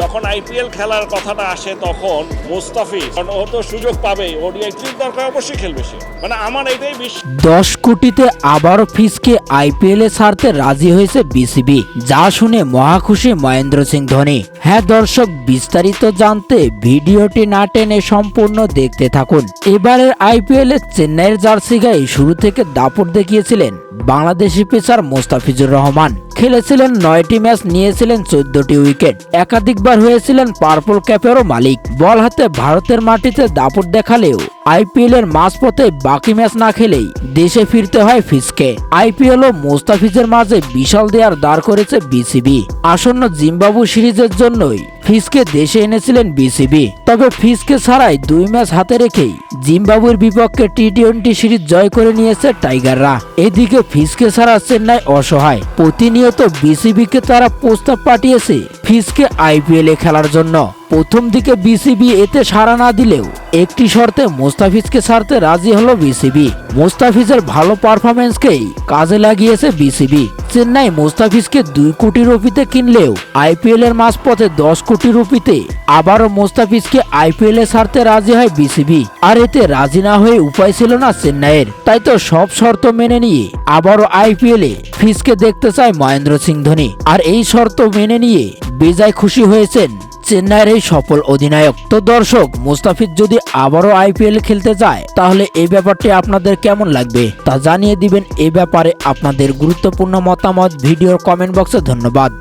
যখন আইপিএল খেলার কথাটা আসে তখন মুস্তাফিজ, কারণ ও তো সুযোগ পাবে ওডিআই ত্রিশ দরকার অবশ্যই খেলবে সে। মানে আমার এটাই বিশ্বাস দশ কোটিতে আবারও ফিসকে আইপিএল এ ছাড়তে রাজি হয়েছে বিসিবি। যা শুনে মহাখুশি মহেন্দ্র সিং ধোনি। হ্যাঁ দর্শক, বিস্তারিত জানতে ভিডিওটি না টেনে সম্পূর্ণ দেখতে থাকুন। এবারের আইপিএল এ চেন্নাইয়ের জার্সি গায়ে শুরু থেকে দাপট দেখিয়েছিলেন বাংলাদেশি পেসার মোস্তাফিজুর রহমান। খেলেছিলেন নয়টি ম্যাচ নিয়েছিলেন চোদ্দটি উইকেট। একাধিকবার হয়েছিলেন পার্পল ক্যাপেরও মালিক। বল হাতে ভারতের মাটিতে দাপট দেখালেও আইপিএল এর মাঝপথে বাকি ম্যাচ না খেলেই দেশে ফিরতে হয় ফিসকে আইপিএল ও মোস্তাফিজের মাঝে বিশাল দেয়ার দাঁড় করেছে বিসিবি। আসন্ন জিম্বাবু সিরিজের জন্যই ফিসকে দেশে এনেছিলেন বিসিবি। তবে ফিসকে ছাড়াই দুই ম্যাচ হাতে রেখেই জিম্বাবুর বিপক্ষে টি টোয়েন্টি সিরিজ জয় করে নিয়েছে টাইগাররা। এদিকে ফিসকে ছাড়া চেন্নাই অসহায়। প্রতিনিয়ত বিসিবিকে তারা প্রস্তাব পাঠিয়েছে ফিসকে আইপিএলে খেলার জন্য। প্রথম দিকে বিসিবি এতে সাড়া না দিলেও একটি শর্তে মোস্তাফিজকে ছাড়তে রাজি হলো বিসিবি। মোস্তাফিজের ভালো পারফরমেন্সকেই কাজে লাগিয়েছে বিসিবি। চেন্নাই মোস্তাফিজকে দুই কোটি রুপিতে কিনলেও আইপিএল এর মাঝপথে দশ কোটি রুপিতে আবারও মোস্তাফিজকে আইপিএল এ ছাড়তে রাজি হয় বিসিবি। আর এতে রাজি না হয়ে উপায় ছিল না চেন্নাইয়ের। তাই তো সব শর্ত মেনে নিয়ে আবারও আইপিএল এ ফিসকে দেখতে চায় মহেন্দ্র সিং ধোনি। আর এই শর্ত মেনে নিয়ে বেজায় খুশি হয়েছেন চেন্নাইয়ের এই সফল অধিনায়ক। তো দর্শক, মুস্তাফিজ যদি আবারও আইপিএল খেলতে যায়, তাহলে এই ব্যাপারটি আপনাদের কেমন লাগবে? তা জানিয়ে দিবেন এ ব্যাপারে আপনাদের গুরুত্বপূর্ণ মতামত। ভিডিওর কমেন্ট বক্সে ধন্যবাদ।